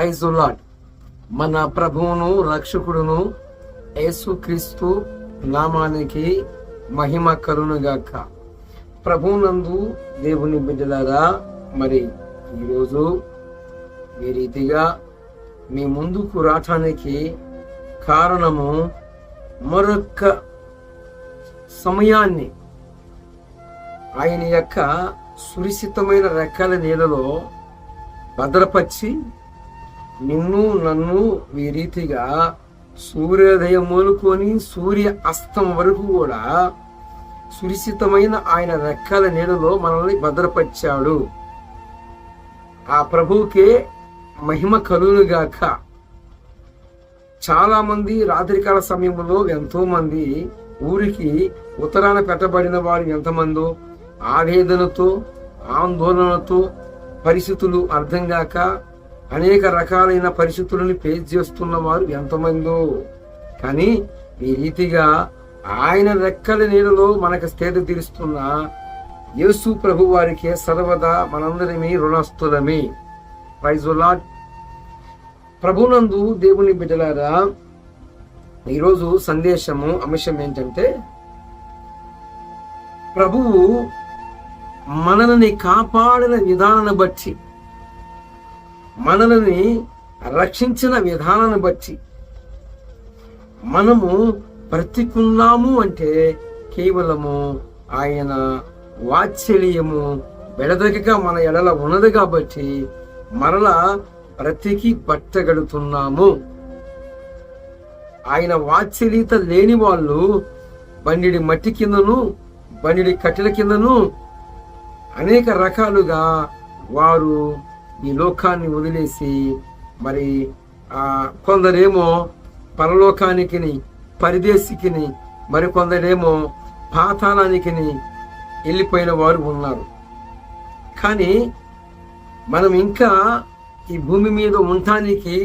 ప్రైజులాడ్ మన ప్రభువును రక్షకుడును యేసుక్రీస్తు నామానికి మహిమ కరుణగాక ప్రభువునందు దేవుని బిడ్డలారా మరి ఈరోజు ఈ రీతిగా మీ ముందుకు రావటానికి కారణము మరొక్క సమయాన్ని ఆయన యొక్క సురక్షితమైన రెక్కల నీళ్ళలో భద్రపరిచి నిన్ను నన్ను ఈ రీతిగా సూర్యోదయం మొదలుకొని సూర్య అస్తం వరకు కూడా సురక్షితమైన ఆయన రెక్కల నీడలో మనల్ని భద్రపరిచాడు. ఆ ప్రభువుకే మహిమ కలుగుగాక చాలా మంది రాత్రికాల సమయంలో ఎంతో మంది ఊరికి ఉత్తరాన పెట్టబడిన వారు ఎంతమందో ఆవేదనతో ఆందోళనతో పరిస్థితులు అర్థం కాక అనేక రకాలైన పరిస్థితులను ఫేస్ చేస్తున్న వారు ఎంతమందో. కానీ ఈ రీతిగా ఆయన రెక్కల నీడలో మనకు స్థితి తీరుస్తున్న యేసు ప్రభు వారికే సర్వదా మనందరిమీ రుణస్తులమే ప్రైజులా ప్రభునందు దేవుని బిడ్డలారా ఈరోజు సందేశము అంశం ఏంటంటే ప్రభువు మనల్ని కాపాడిన విధానాన్ని బట్టి మనల్ని రక్షించిన విధానాన్ని బట్టి మనము బ్రతికున్నాము అంటే కేవలము ఆయన వాత్సల్యము బెడదగగా మన ఎడల ఉన్నది కాబట్టి మరలా బ్రతికి పట్టగడుతున్నాము ఆయన వాత్సల్యత లేని వాళ్ళు బండిడి మట్టి కిందను బండిడి కట్టెల కిందను అనేక రకాలుగా వారు ఈ లోకాన్ని వదిలేసి మరి కొందరేమో పరలోకానికి పరిదేశికిని మరి కొందరేమో పాతాళానికి వెళ్ళిపోయిన వారు ఉన్నారు. కానీ మనం ఇంకా ఈ భూమి మీద ఉండటానికి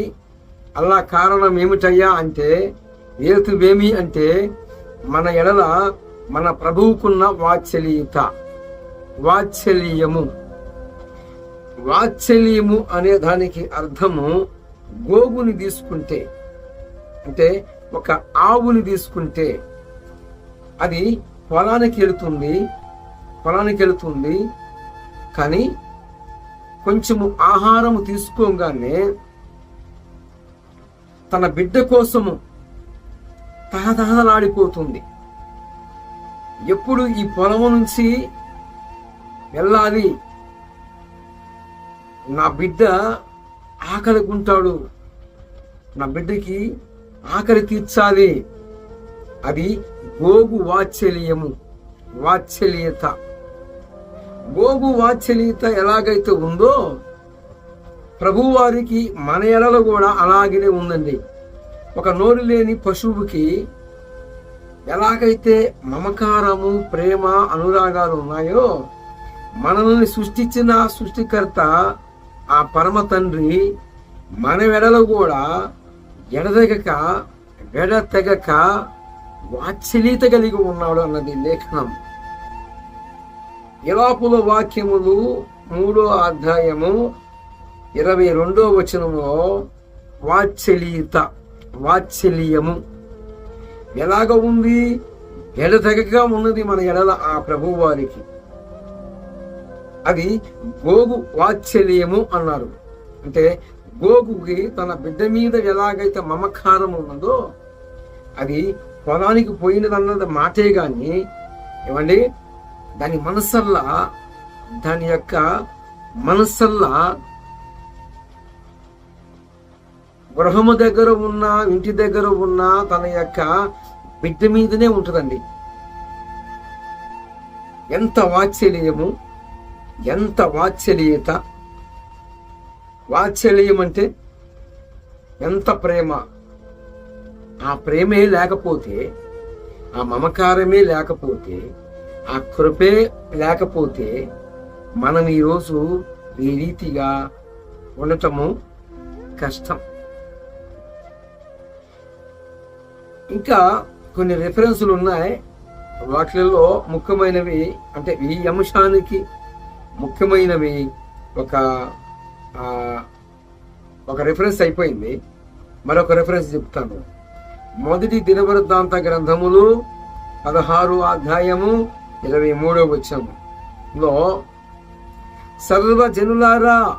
అలా కారణం ఏమిటయ్యా అంటే ఏతువేమి అంటే మన ఎడల మన ప్రభువుకున్న వాత్సల్యత వాత్సల్యము. వాత్సల్యము అనే దానికి అర్థము గోగుని తీసుకుంటే అంటే ఒక ఆవుని తీసుకుంటే అది పొలానికి వెళుతుంది పొలానికి వెళుతుంది కానీ కొంచెము ఆహారము తీసుకోగానే తన బిడ్డ కోసము తహతహలాడిపోతుంది ఎప్పుడు ఈ పొలము నుంచి వెళ్ళాలి నా బిడ్డ ఆకలికుంటాడు. నా బిడ్డకి ఆకలి తీర్చాలి. అది గోగు వాత్సల్యము. వాత్సల్యత. గోగు వాత్సల్యత ఎలాగైతే ఉందో ప్రభువారికి మన ఎడలో కూడా అలాగనే ఉందండి. ఒక నోరు లేని పశువుకి ఎలాగైతే మమకారము ప్రేమ అనురాగాలు ఉన్నాయో మనల్ని సృష్టించిన సృష్టికర్త ఆ పరమ తండ్రి మన వెడలో కూడా ఎడదగక వెడతెగక వాత్సల్యత కలిగి ఉన్నాడు అన్నది లేఖనం. ఇలాపుల వాక్యములు మూడో అధ్యాయము ఇరవై రెండో వచనంలో వాత్సల్యత వాత్సల్యము. ఎలాగ ఉంది? ఎడతెగక ఉన్నది మన ఎడల ఆ ప్రభువారికి. అది గోగు వాత్సల్యము అన్నారు. అంటే గోగుకి తన బిడ్డ మీద ఎలాగైతే మమకారం ఉన్నదో అది పొలానికి పోయినదన్నది మాటే కానీ ఏమండి? దాని మనసల్లా దాని యొక్క మనసల్లా గృహము దగ్గర ఉన్న ఇంటి దగ్గర ఉన్న తన యొక్క బిడ్డ మీదనే ఉంటుందండి. ఎంత వాత్సల్యము ఎంత వాత్సల్యత? వాత్సల్యం అంటే ఎంత ప్రేమ? ఆ ప్రేమే లేకపోతే ఆ మమకారమే లేకపోతే ఆ కృపే లేకపోతే మనం ఈరోజు ఈ రీతిగా ఉండటము కష్టం. ఇంకా కొన్ని రిఫరెన్సులు ఉన్నాయి. వాటిల్లో ముఖ్యమైనవి అంటే ఈ అంశానికి ముఖ్యమైనవి ఒక ఒక రెఫరెన్స్ అయిపోయింది. మరొక రెఫరెన్స్ చెప్తాను. మొదటి దినవృత్తాంత గ్రంథములు పదహారు అధ్యాయము ఇరవై మూడో వచ్చంలో సర్వ జనులారా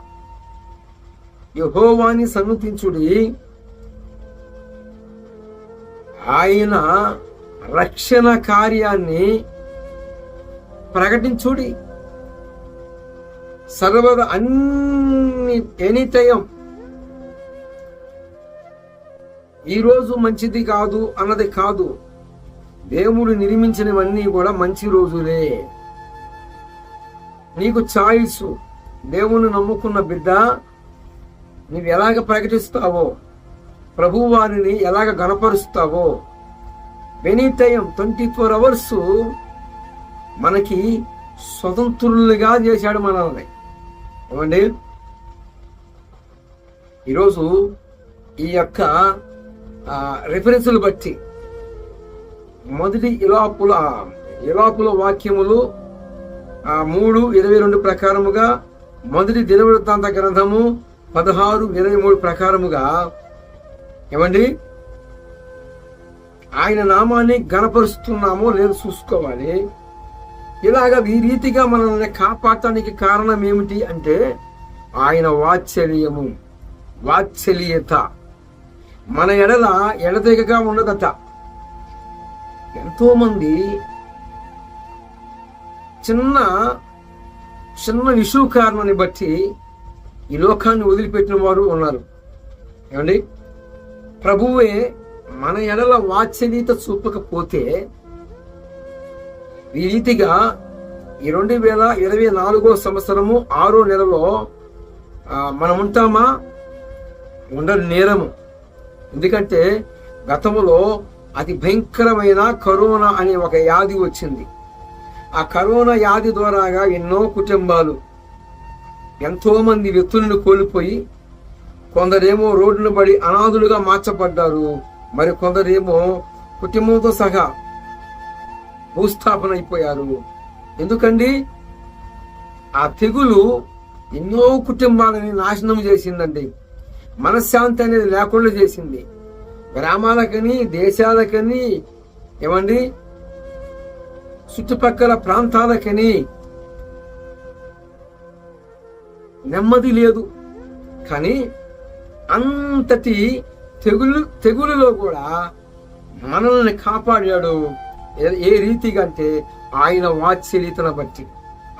యహోవాని సన్నతించుడి. ఆయన రక్షణ కార్యాన్ని ప్రకటించుడి. సర్వద అన్ని ఎనీ టైం ఈరోజు మంచిది కాదు అన్నది కాదు. దేవుడు నిర్మించినవన్నీ కూడా మంచి రోజులే. నీకు చాయిస్. దేవుని నమ్ముకున్న బిడ్డ నీవు ఎలాగ ప్రకటిస్తావో ప్రభు వారిని ఎలాగ గణపరుస్తావో any time twenty four hours మనకి స్వతంత్రులుగా చేశాడు మనల్ని. ఏమండి? ఈరోజు ఈ యొక్క రిఫరెన్సులు బట్టి మొదటి ఇలాపుల ఇలాపుల వాక్యములు మూడు ఇరవై రెండు ప్రకారముగా మొదటి దినవృత్తాంత గ్రంథము పదహారు ఇరవై మూడు ప్రకారముగా ఏమండి? ఆయన నామాన్ని గణపరుస్తున్నామో లేదు చూసుకోవాలి. ఇలాగ ఈ రీతిగా మనల్ని కాపాడటానికి కారణం ఏమిటి అంటే ఆయన వాత్సల్యము వాత్సల్యత. మన ఎడల ఎడతెగగా ఉండదట ఎంతోమంది చిన్న చిన్న ఇష్యూ కారణాన్ని బట్టి ఈ లోకాన్ని వదిలిపెట్టిన వారు ఉన్నారు. ఏమండి? ప్రభువే మన ఎడల వాత్సల్యత చూపకపోతే ఈ రీతిగా ఈ రెండు వేల ఇరవై నాలుగో సంవత్సరము ఆరో నెలలో మనం ఉంటామా? ఉండని నేరము. ఎందుకంటే గతంలో అతి భయంకరమైన కరోనా అనే ఒక వ్యాధి వచ్చింది. ఆ కరోనా వ్యాధి ద్వారాగా ఎన్నో కుటుంబాలు ఎంతోమంది వ్యక్తులను కోల్పోయి కొందరేమో రోడ్డును పడి అనాథులుగా మార్చబడ్డారు. మరి కొందరేమో కుటుంబంతో సహా భూస్థాపన అయిపోయారు ఎందుకండి? ఆ తెగులు ఎన్నో కుటుంబాలని నాశనం చేసిందండి. మనశ్శాంతి అనేది లేకుండా చేసింది. గ్రామాలకని దేశాలకని ఏమండి? చుట్టుపక్కల ప్రాంతాలకని నెమ్మది లేదు. కానీ అంతటి తెగులు తెగులులో కూడా మనల్ని కాపాడాడు ఏ- రీతిగా అంటే ఆయన వాత్సల్యతను బట్టి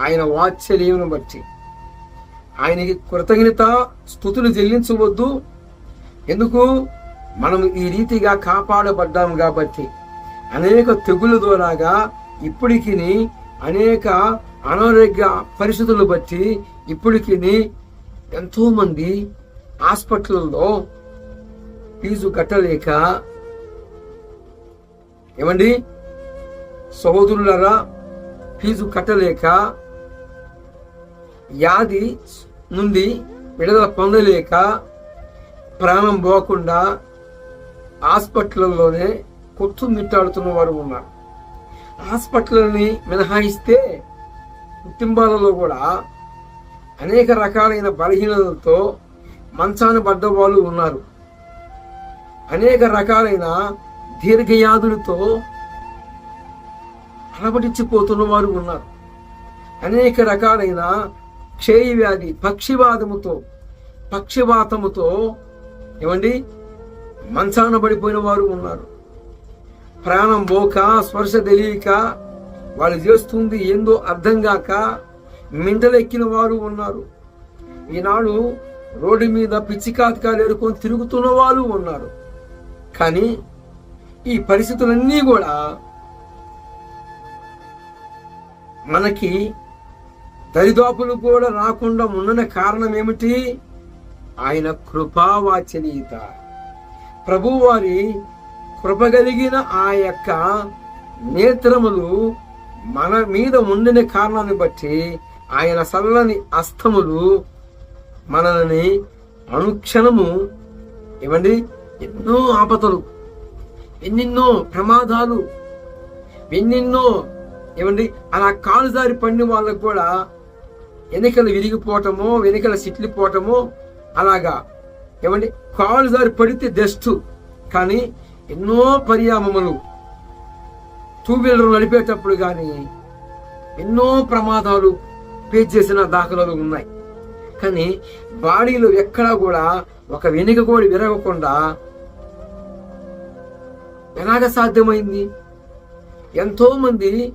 ఆయన వాత్సల్యమును బట్టి ఆయనకి కృతజ్ఞత స్థుతులు చెల్లించవద్దు. ఎందుకు? మనం ఈ రీతిగా కాపాడబడ్డాము కాబట్టి. అనేక తెగుల ద్వారాగా ఇప్పటికి అనేక అనారోగ్య పరిస్థితులు బట్టి ఇప్పటికి ఎంతోమంది హాస్పిటల్లో ఫీజు కట్టలేక ఏమండి? సహోదరులరా ఫీజు కట్టలేక వ్యాధి నుండి విడుదల పొందలేక ప్రాణం పోకుండా హాస్పిటల్లోనే కొట్టుమిట్టాడుతున్న వారు ఉన్నారు. హాస్పిటల్ని మినహాయిస్తే కుటుంబాలలో కూడా అనేక రకాలైన బలహీనతలతో మంచాన పడ్డ వాళ్ళు ఉన్నారు. అనేక రకాలైన దీర్ఘయాదులతో అలవడించిపోతున్న వారు ఉన్నారు. అనేక రకాలైన క్షయ వ్యాధి పక్షివాదముతో పక్షివాతముతో ఏమండి? మంచాన పడిపోయిన వారు ఉన్నారు. ప్రాణం పోక స్పర్శ తెలియక వాళ్ళు చేస్తుంది ఏందో అర్థం కాక మింటలెక్కిన వారు ఉన్నారు. ఈనాడు రోడ్డు మీద పిచ్చికాతకాలు ఎరుకొని తిరుగుతున్న వాళ్ళు ఉన్నారు. కానీ ఈ పరిస్థితులన్నీ కూడా మనకి దరిదాపులు కూడా రాకుండా ఉండని కారణం ఏమిటి? ఆయన కృపావాచనీయత. ప్రభువారి కృప కలిగిన ఆ యొక్క నేత్రములు మన మీద ఉండిన కారణాన్ని బట్టి ఆయన సల్లని అస్తములు మనల్ని అనుక్షణము ఏమండి? ఎన్నో ఆపతలు ఎన్నెన్నో ప్రమాదాలు ఎన్నెన్నో ఏమండి? అలా కాలుదారి పడిన వాళ్ళకు కూడా వెనుకలు విరిగిపోవటమో వెనుకల సిట్లిపోవటమో అలాగా. ఏమండి? కాలుదారి పడితే జస్ట్. కానీ ఎన్నో పరిణామములు. టూ వీలర్ నడిపేటప్పుడు కానీ ఎన్నో ప్రమాదాలు పేజ్ చేసిన దాఖలాలు ఉన్నాయి. కానీ బాడీలో ఎక్కడా కూడా ఒక వెనుక కూడా విరగకుండా ఎలాగ సాధ్యమైంది? ఎంతోమంది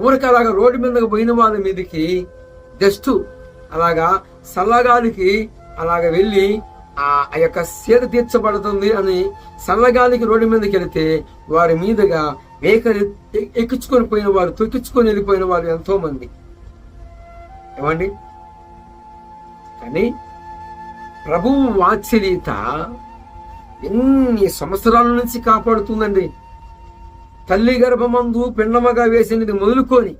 ఊరికి అలాగా రోడ్డు మీదకి పోయిన వాళ్ళ మీదకి జస్ట్ అలాగా చల్లగాలికి అలాగ వెళ్ళి ఆ ఆ యొక్క సేద తీర్చబడుతుంది అని చల్లగాలికి రోడ్డు మీదకి వెళితే వారి మీదుగా వేకరి ఎక్కించుకొని పోయిన వారు తొక్కించుకొని వెళ్ళిపోయిన వారు ఎంతో మంది ఏమండి? కానీ ప్రభువు వాత్సల్యత ఎన్ని సంవత్సరాల నుంచి కాపాడుతుందండి? తల్లి గర్భమందు పిండమగా వేసినది మొదలుకొని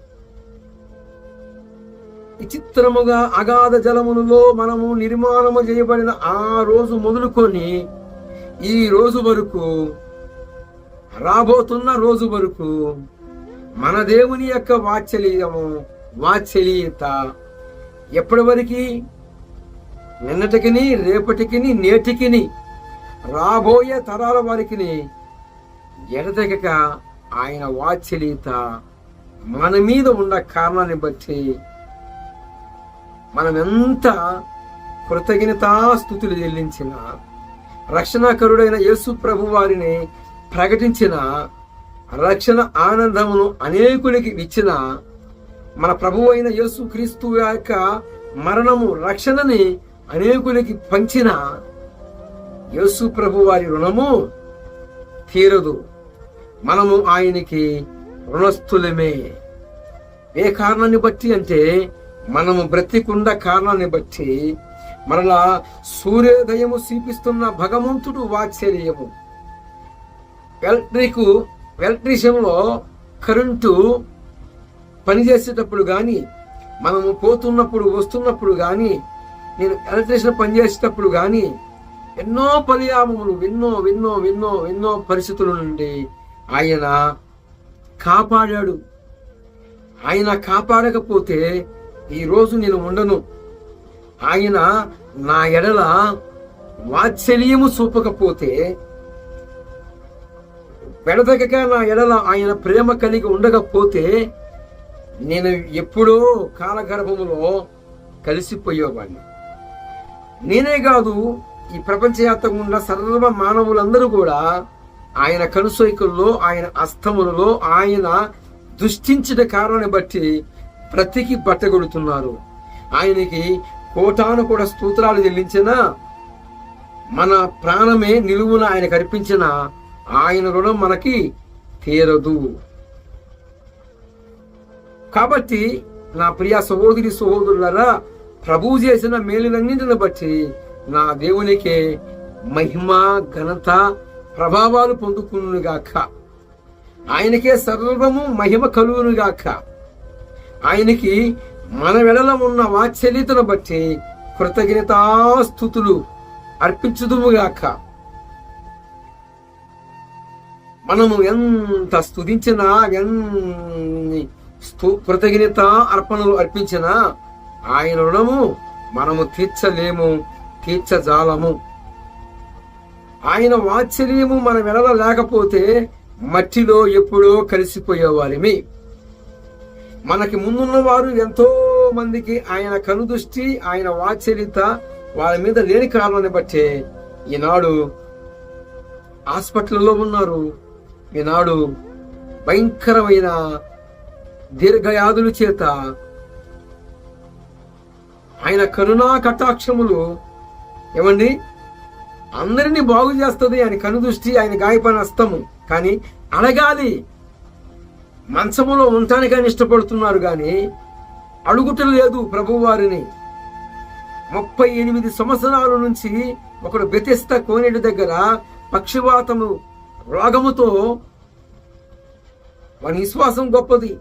విచిత్రముగా అగాధ జలములలో మనము నిర్మాణము చేయబడిన ఆ రోజు మొదలుకొని ఈ రోజు వరకు రాబోతున్న రోజు వరకు మన దేవుని యొక్క వాత్సల్యము వాత్సల్యత ఎప్పటి వరకు? నిన్నటికిని రేపటికిని నేటికిని రాబోయే తరాల వారికి ఎడతెగక ఆయన వాత్సల్యత మన మీద ఉన్న కారణాన్ని బట్టి మనం ఎంత కృతజ్ఞతా స్థుతులు చెల్లించిన రక్షణకరుడైన యేసు ప్రభు వారిని ప్రకటించిన రక్షణ ఆనందమును అనేకులకి ఇచ్చిన మన ప్రభు అయిన యేసు క్రీస్తు యొక్క మరణము రక్షణని అనేకులకి పంచిన యేసు ప్రభు వారి రుణము తీరదు. మనము ఆయనకి రుణస్థులమే. ఏ కారణాన్ని బట్టి అంటే మనము బ్రతికుండ కారణాన్ని బట్టి మరలా సూర్యోదయము చూపిస్తున్న భగవంతుడు వాత్సల్యము. ఎలక్ట్రిక్ ఎలక్ట్రీషియంలో కరెంటు పనిచేసేటప్పుడు కానీ మనము పోతున్నప్పుడు వస్తున్నప్పుడు కానీ నేను ఎలక్ట్రీషియన్ పనిచేసేటప్పుడు కానీ ఎన్నో పర్యామములు ఎన్నో ఎన్నో ఎన్నో ఎన్నో పరిస్థితుల నుండి ఆయన కాపాడాడు. ఆయన కాపాడకపోతే ఈ రోజు నేను ఉండను. ఆయన నా ఎడల వాత్సల్యము చూపకపోతే పెడదగక నా ఎడల ఆయన ప్రేమ కలిగి ఉండకపోతే నేను ఎప్పుడో కాలగర్భములో కలిసిపోయేవాడిని నేనే కాదు ఈ ప్రపంచవ్యాప్తంగా ఉన్న సర్వ మానవులందరూ కూడా ఆయన కనుసైకుల్లో ఆయన అస్తములలో ఆయన దృష్టించిన కారణాన్ని బట్టి ప్రతికి బట్టగొడుతున్నారు. ఆయనకి కోటాను కూడా స్తోత్రాలు చెల్లించిన మన ప్రాణమే నిలువున ఆయన కనిపించిన ఆయన రుణం మనకి తీరదు. కాబట్టి నా ప్రియ సహోదరి సహోదరులరా ప్రభు చేసిన మేలులన్నింటిని బట్టి నా దేవునికే మహిమ ఘనత ప్రభావాలు పొందుకునుగాక. ఆయనకే సర్వము మహిమ కలుగునుగాక. ఆయనకి మన వెడల ఉన్న వాత్సల్యతను బట్టి కృతజ్ఞతాస్థుతులు అర్పించుదుముగాక. మనము ఎంత స్థుతించినా ఎన్ని కృతజ్ఞత అర్పణలు అర్పించినా ఆయన రుణము మనము తీర్చలేము తీర్చజాలము. ఆయన వాత్సల్యము మన వెడల లేకపోతే మట్టిలో ఎప్పుడో కలిసిపోయేవారిమి. మనకి ముందున్న వారు ఎంతో మందికి ఆయన కనుదృష్టి ఆయన వాత్సల్యత వారి మీద లేని కారణాన్ని బట్టే ఈనాడు హాస్పిటల్లో ఉన్నారు. ఈనాడు భయంకరమైన దీర్ఘయాదుల చేత ఆయన కరుణా కటాక్షములు ఏమండి? అందరినీ బాగు చేస్తుంది ఆయన కనుదృష్టి ఆయన గాయపడిన అస్తము కానీ అడగాలి మంచములో ఉండటానికని ఇష్టపడుతున్నారు కానీ అడుగుట లేదు ప్రభువారిని. ముప్పై ఎనిమిది సంవత్సరాల నుంచి ఒకడు బెతిస్త కోనేటి దగ్గర పక్షివాతము రోగముతో వాని విశ్వాసం గొప్పది.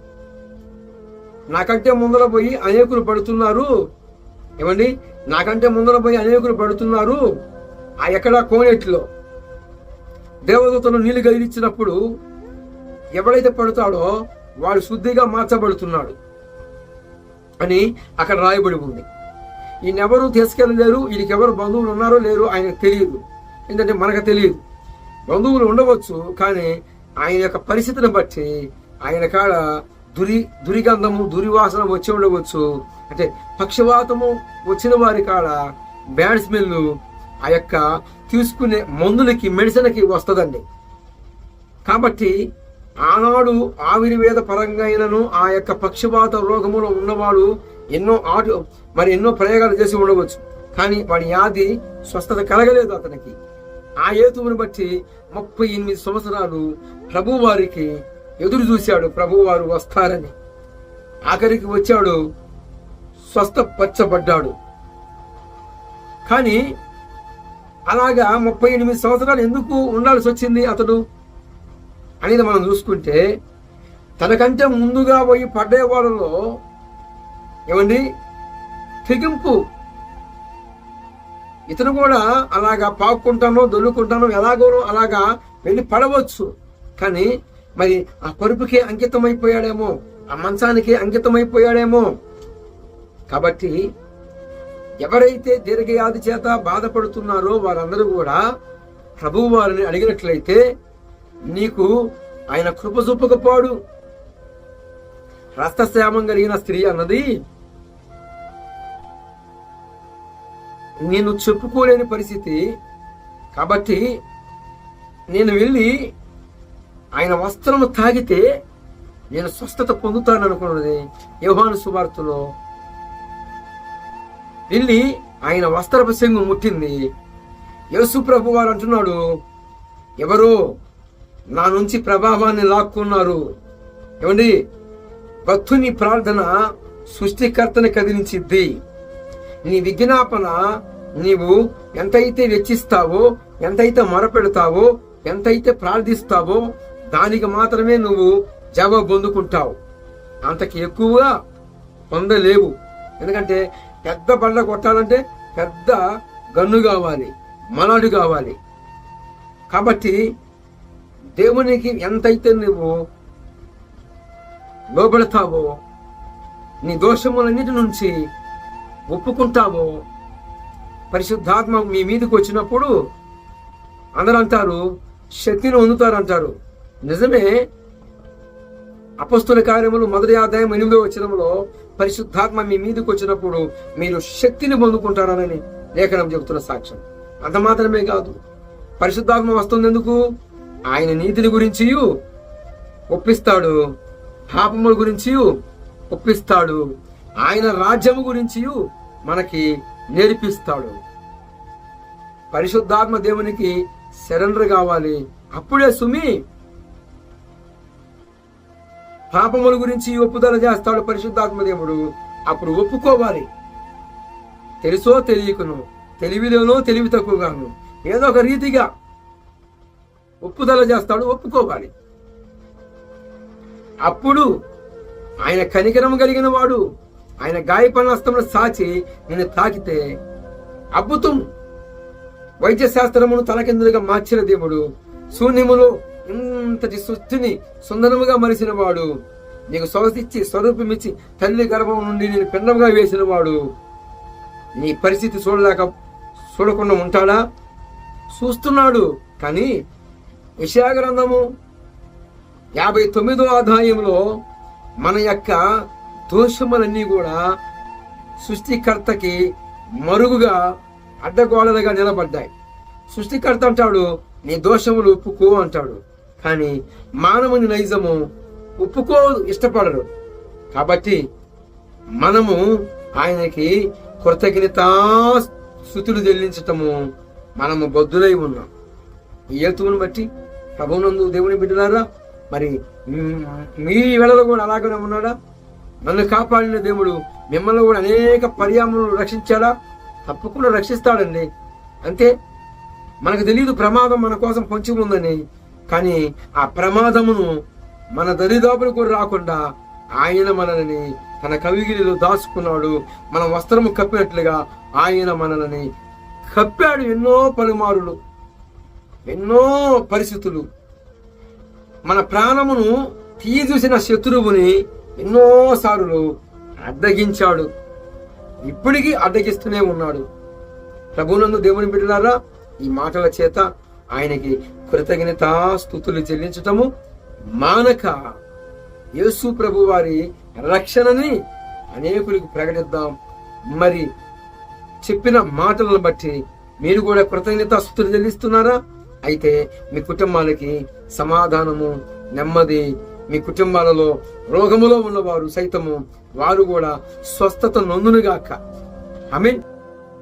నాకంటే ముందర పోయి అనేకులు పడుతున్నారు. ఏమండి? నాకంటే ముందర పోయి అనేకులు పడుతున్నారు. ఆ ఎక్కడ కోనేటిలో. దేవదూతను నీళ్ళు గదిలిచ్చినప్పుడు ఎవడైతే పడతాడో వాడు శుద్ధిగా మార్చబడుతున్నాడు అని అక్కడ రాయబడి ఉంది. ఈయనెవరు తీసుకెళ్ళలేరు వీళ్ళకి ఎవరు బంధువులు ఉన్నారో లేరు ఆయనకు తెలియదు. ఎందుకంటే మనకు తెలియదు. బంధువులు ఉండవచ్చు కానీ ఆయన యొక్క పరిస్థితిని బట్టి ఆయన కాడ దురి దురిగంధము దురివాసన వచ్చి ఉండవచ్చు. అంటే పక్షవాతము వచ్చిన వారి కాడ బ్యాడ్ స్మెల్ ఆ యొక్క తీసుకునే మందులకి మెడిసిన్కి వస్తుందండి. కాబట్టి ఆనాడు ఆవిర్వేద పరంగా అయినను ఆ యొక్క పక్షవాత రోగములో ఉన్నవాడు ఎన్నో ఆటు మరి ఎన్నో ప్రయోగాలు చేసి ఉండవచ్చు. కానీ వాడి వ్యాధి స్వస్థత కలగలేదు అతనికి. ఆ హేతువుని బట్టి ముప్పై ఎనిమిది సంవత్సరాలు ప్రభు వారికి ఎదురు చూశాడు. ప్రభు వారు వస్తారని. ఆఖరికి వచ్చాడు స్వస్థపచ్చబడ్డాడు కానీ అలాగా ముప్పై ఎనిమిది సంవత్సరాలు ఎందుకు ఉండాల్సి వచ్చింది అతడు? అనేది మనం చూసుకుంటే తనకంటే ముందుగా పోయి పడ్డే వాళ్ళలో ఏమండి? తెగింపు. ఇతను కూడా అలాగా పాక్కుంటానో దొల్లుకుంటానో ఎలాగోనో అలాగా వెళ్ళి పడవచ్చు. కానీ మరి ఆ పరుపుకే అంకితమైపోయాడేమో ఆ మంచానికి అంకితమైపోయాడేమో. కాబట్టి ఎవరైతే దీర్ఘయాది చేత బాధపడుతున్నారో వారందరూ కూడా ప్రభు వారిని అడిగినట్లయితే నీకు ఆయన కృప చూపకపోడు రక్తశ్యామం కలిగిన స్త్రీ అన్నది నేను చెప్పుకోలేని పరిస్థితి. కాబట్టి నేను వెళ్ళి ఆయన వస్త్రము తాగితే నేను స్వస్థత పొందుతాను అనుకున్నది యోహాను సువార్తలో వెళ్ళి ఆయన వస్త్రపు శంగు ముట్టింది. యేసు ప్రభు వారు అంటున్నాడు ఎవరో నా నుంచి ప్రభావాన్ని లాక్కున్నారు. ఏమండి? భక్తుని ప్రార్థన సృష్టికర్తని కదిలించిద్ది. నీ విజ్ఞాపన నీవు ఎంతైతే వెచ్చిస్తావో ఎంతైతే మొరపెడతావో ఎంతైతే ప్రార్థిస్తావో దానికి మాత్రమే నువ్వు జవాబు పొందుకుంటావు. అంతకి ఎక్కువగా పొందలేవు. ఎందుకంటే పెద్ద బండ కొట్టాలంటే పెద్ద గన్ను కావాలి మనడు కావాలి. కాబట్టి దేవునికి ఎంతైతే నువ్వు లోబడతావో నీ దోషములన్నిటి నుంచి ఒప్పుకుంటావో పరిశుద్ధాత్మ మీ మీదకి వచ్చినప్పుడు అందరూ అంటారు శక్తిని పొందుతారు అంటారు నిజమే అపస్తుల కార్యములు మొదటి ఆదాయం ఎనిమిదో వచ్చినంలో పరిశుద్ధాత్మ మీ మీదకి వచ్చినప్పుడు మీరు శక్తిని పొందుకుంటారనని లేఖనం చెబుతున్న సాక్ష్యం. అంత మాత్రమే కాదు. పరిశుద్ధాత్మ వస్తుంది ఎందుకు? ఆయన నీతిని గురించి ఒప్పిస్తాడు. పాపముల గురించి ఒప్పిస్తాడు. ఆయన రాజ్యము గురించి మనకి నేర్పిస్తాడు. పరిశుద్ధాత్మ దేవునికి సరెండర్ కావాలి. అప్పుడే సుమి పాపముల గురించి ఒప్పుదల చేస్తాడు పరిశుద్ధాత్మ దేవుడు అప్పుడు ఒప్పుకోవాలి. తెలుసో తెలియకును తెలివిలోనో తెలివి తక్కువగాను ఏదో ఒక రీతిగా ఒప్పుదల చేస్తాడు ఒప్పుకోవాలి. అప్పుడు ఆయన కనికరం కలిగిన వాడు ఆయన గాయపడిన సాచి నేను తాకితే అద్భుతం. వైద్య శాస్త్రమును తలకిందులుగా మార్చిన దేవుడు శూన్యములో అంతటి సృష్టిని సుందరముగా మరిసినవాడు. నీకు సొగసిచ్చి స్వరూపమిచ్చి తల్లి గర్భం నుండి నేను పిండముగా వేసినవాడు. నీ పరిస్థితి చూడలేక చూడకుండా ఉంటాడా? చూస్తున్నాడు కానీ విషయాగ్రంథము యాభై తొమ్మిదో అధ్యాయంలో మన యొక్క దోషములన్నీ కూడా సృష్టికర్తకి మరుగుగా అడ్డగోడలుగా నిలబడ్డాయి. సృష్టికర్త అంటాడు నీ దోషములు ఒప్పుకో అంటాడు. కానీ మానవుని నైజము ఒప్పుకో ఇష్టపడరు. కాబట్టి మనము ఆయనకి కృతజ్ఞతా స్థుతులు చెల్లించటము మనము బద్దులై ఉన్నాం. ఈ హేతువును బట్టి ప్రభునందు దేవుని బిడ్డలారా మరి మీ వేళలో కూడా అలాగనే ఉన్నాడా? నన్ను కాపాడిన దేవుడు మిమ్మల్ని కూడా అనేక పర్యాములను రక్షించాడా? తప్పకుండా రక్షిస్తాడండి. అంతే. మనకు తెలియదు ప్రమాదం మన కోసం పొంచి ఉందని కానీ ఆ ప్రమాదమును మన దరిదాపులు కూడా రాకుండా ఆయన మనల్ని తన కవిగిరిలో దాచుకున్నాడు. మన వస్త్రము కప్పినట్లుగా ఆయన మనల్ని కప్పాడు ఎన్నో పలుమారులు ఎన్నో పరిస్థితులు. మన ప్రాణమును తీయజూసిన శత్రువుని ఎన్నోసార్లు అడ్డగించాడు. ఇప్పటికీ అడ్డగిస్తూనే ఉన్నాడు. ప్రభునందు దేవుని బిడ్డలారా ఈ మాటల చేత ఆయనకి కృతజ్ఞత స్థుతులు చెల్లించటము మానక. యేసు ప్రభు వారి రక్షణని అనేకులకు ప్రకటిద్దాం. మరి చెప్పిన మాటలను బట్టి మీరు కూడా కృతజ్ఞత స్థుతులు చెల్లిస్తున్నారా? అయితే మీ కుటుంబాలకి సమాధానము నెమ్మది మీ కుటుంబాలలో రోగములో ఉన్నవారు సైతము వారు కూడా స్వస్థత నొందునుగాక. I mean